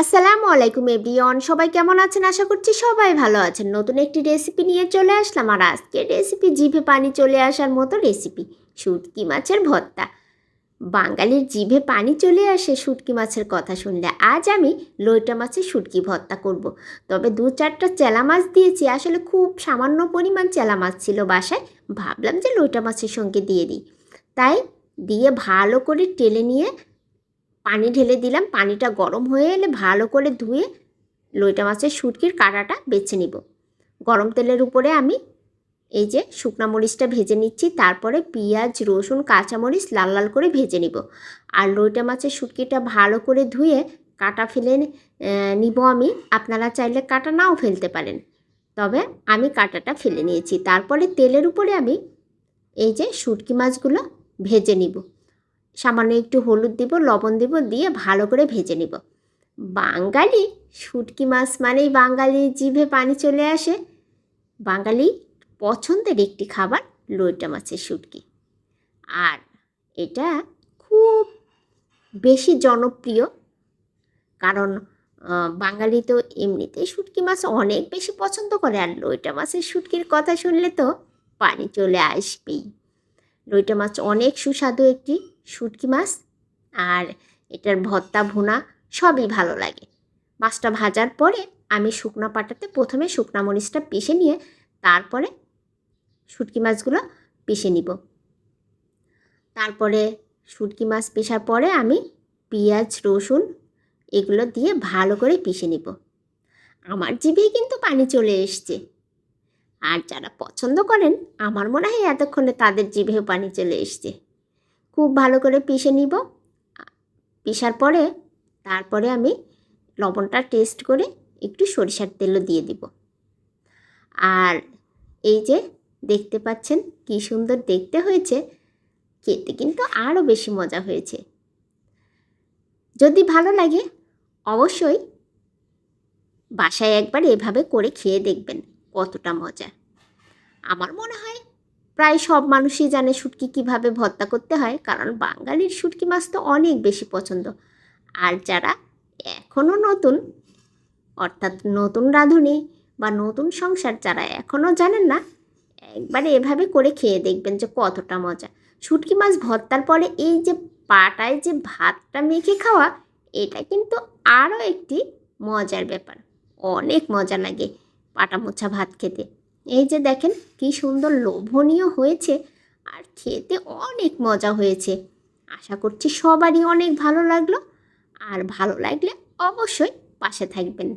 আসসালামু আলাইকুম এভরিওয়ান, সবাই কেমন আছেন? আশা করছি সবাই ভালো আছেন। নতুন একটি রেসিপি নিয়ে চলে আসলাম আর আজকে রেসিপি জিভে পানি চলে আসার মতো রেসিপি শুটকি মাছের ভর্তা। বাঙালির জিভে পানি চলে আসে শুটকি মাছের কথা শুনলে আজ আমি লইটা মাছের শুটকি ভর্তা করব। তবে দু চারটা চেলা মাছ দিয়েছি, আসলে খুব সামান্য পরিমাণ চেলা মাছ ছিল বাসায়, ভাবলাম যে লইটা মাছের সঙ্গে দিয়ে দিই। তাই দিয়ে ভালো করে টেলে নিয়ে পানি ঢেলে দিলাম। পানিটা গরম হয়ে এলে ভালো করে ধুয়ে লইটা মাছের শুটকির কাঁটাটা বেছে নিব। গরম তেলের উপরে আমি এই যে শুকনা মরিচটা ভেজে নিচ্ছি, তারপরে পেঁয়াজ, রসুন, কাঁচামরিচ লাল লাল করে ভেজে নিব। আর লইটা মাছের শুটকিটা ভালো করে ধুয়ে কাটা ফেলে নিব আমি। আপনারা চাইলে কাটা নাও ফেলতে পারেন। তবে আমি কাটাটা ফেলে নিয়েছি। তারপরে তেলের উপরে আমি এই যে শুটকি মাছগুলো ভেজে নিব। সামান্য একটু হলুদ দিব, লবণ দিব, দিয়ে ভালো করে ভেজে নিব। বাঙালি, শুটকি মাছ মানেই বাঙালির জিভে পানি চলে আসে। বাঙালি পছন্দের একটি খাবার লইটা মাছের শুটকি। আর এটা খুব বেশি জনপ্রিয়, কারণ বাঙালি তো এমনিতেই শুটকি মাছ অনেক বেশি পছন্দ করে, আর লইটা মাছের শুটকির কথা শুনলে তো পানি চলে আসবেই। লইটা মাছ অনেক সুস্বাদু একটি শুটকি মাছ। আর এটার ভর্তা, ভুনা সবই ভালো লাগে। মাছটা ভাজার পরে আমি শুকনো পাটাতে প্রথমে শুকনা মরিচটা পিষে নিয়ে তারপরে শুটকি মাছগুলো পিষে নিব। তারপরে শুটকি মাছ পেশার পরে আমি পেঁয়াজ, রসুন এগুলো দিয়ে ভালো করে পিষে নিব। আমার জিভেই কিন্তু পানি চলে এসছে। আর যারা পছন্দ করেন, আমার মনে হয় এতক্ষণে তাদের জিভেও পানি চলে এসছে। খুব ভালো করে পিষে নিব। পিষার পরে, তারপরে আমি লবণটা টেস্ট করে একটু সরিষার তেলও দিয়ে দিব। আর এই যে দেখতে পাচ্ছেন কি সুন্দর দেখতে হয়েছে, খেতে কিন্তু আরও বেশি মজা হয়েছে। যদি ভালো লাগে, অবশ্যই বাসায় একবার এভাবে করে খেয়ে দেখবেন। কতটা মজা। আমার মনে হয় প্রায় সব মানুষই জানে শুটকি কীভাবে ভর্তা করতে হয়, কারণ বাঙালির শুটকি মাছ তো অনেক বেশি পছন্দ। আর যারা এখনও নতুন, অর্থাৎ নতুন রাঁধুনি বা নতুন সংসার যারা এখনও জানেন না, একবারে এভাবে করে খেয়ে দেখবেন যে কতটা মজা। শুটকি মাছ ভর্তার পরে এই যে পাটায় যে ভাতটা মেখে খাওয়া, এটা কিন্তু আরও একটি মজার ব্যাপার। অনেক মজা লাগে। পাটা মোছা ভাত খেতে। এই যে দেখেন কি সুন্দর লোভনীয় হয়েছে আর খেতে অনেক মজা হয়েছে। আশা করছি সবারই অনেক ভালো লাগল। আর ভালো লাগলে অবশ্যই পাশে থাকবেন।